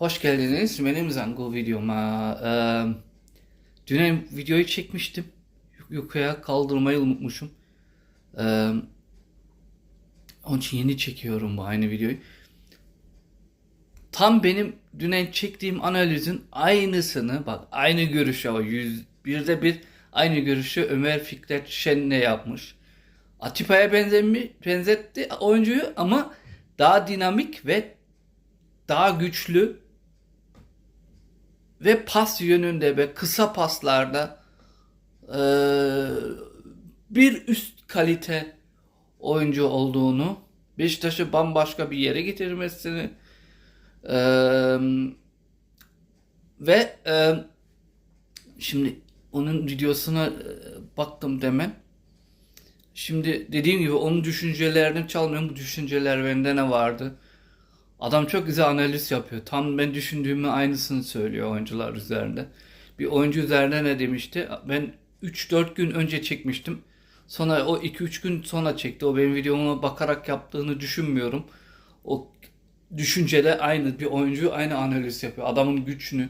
Hoş geldiniz benim Zango videoma. Ee, dün videoyu çekmiştim. Yuk- Yukarıya kaldırmayı unutmuşum. Ee, onun için yeni çekiyorum bu aynı videoyu. Tam benim dünen çektiğim analizin aynısını bak aynı görüşü o yüz birde bir aynı görüşü Ömer Fikret Şen'le yapmış. Atipa'ya benzetti oyuncuyu ama daha dinamik ve daha güçlü ve pas yönünde ve kısa paslarda eee, bir üst kalite oyuncu olduğunu, Beşiktaş'ı bambaşka bir yere getirmesini eee, ve eee, şimdi onun videosuna eee, baktım demen. Şimdi dediğim gibi onun düşüncelerini çalmıyorum. Bu düşünceler bende ne vardı? Adam çok güzel analiz yapıyor. Tam ben düşündüğümü aynısını söylüyor oyuncular üzerinde. Bir oyuncu üzerinde ne demişti? Ben 3-4 gün önce çekmiştim. Sonra o 2-3 gün sonra çekti. O benim videoma bakarak yaptığını düşünmüyorum. O düşüncede aynı bir oyuncu aynı analiz yapıyor. Adamın güçünü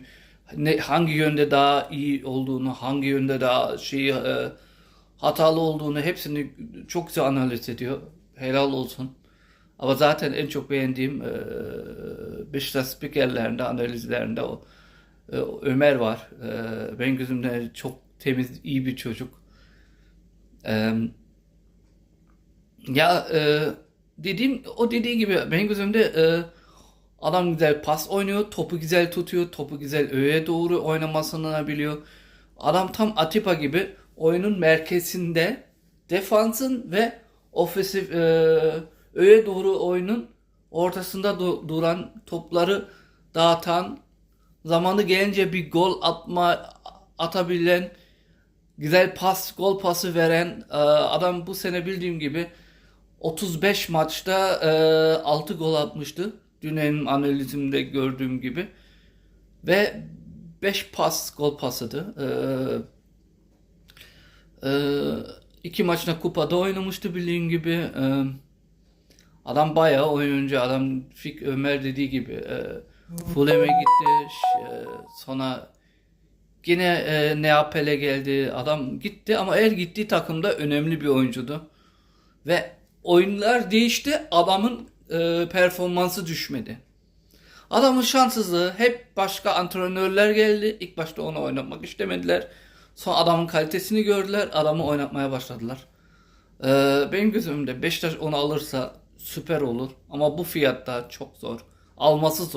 ne hangi yönde daha iyi olduğunu, hangi yönde daha şeyi e, hatalı olduğunu hepsini çok güzel analiz ediyor. Helal olsun. Ama zaten en çok beğendiğim e, Beşiktaş spikerlerinde, analizlerinde o e, Ömer var. E, benim gözümde çok temiz, iyi bir çocuk. E, ya e, dediğim o dediği gibi benim gözümde e, adam güzel pas oynuyor, topu güzel tutuyor, topu güzel öğe doğru oynamasını biliyor. Adam tam Atiba gibi oyunun merkezinde defansın ve ofensif e, öğe doğru oyunun ortasında du- duran topları dağıtan zamanı gelince bir gol atma atabilen güzel pas gol pası veren e, adam bu sene bildiğim gibi 35 maçta e, 6 gol atmıştı. Dün analizimde gördüğüm gibi. Ve 5 pas gol pasıydı. E, e, iki maçta kupada oynamıştı bildiğin gibi. E, adam bayağı oyuncu. Adam Fik Ömer dediği gibi. E, Fulham'e gitti. E, sonra Yine e, Neapel'e geldi. Adam gitti ama her gittiği takımda önemli bir oyuncudu. Ve oyunlar değişti. Adamın e, performansı düşmedi. Adamın şanssızlığı hep başka antrenörler geldi. İlk başta onu oynatmak istemediler. Sonra adamın kalitesini gördüler. Adamı oynatmaya başladılar. E, benim gözümde Beşiktaş onu alırsa süper olur. Ama bu fiyatta çok zor. Alması zor.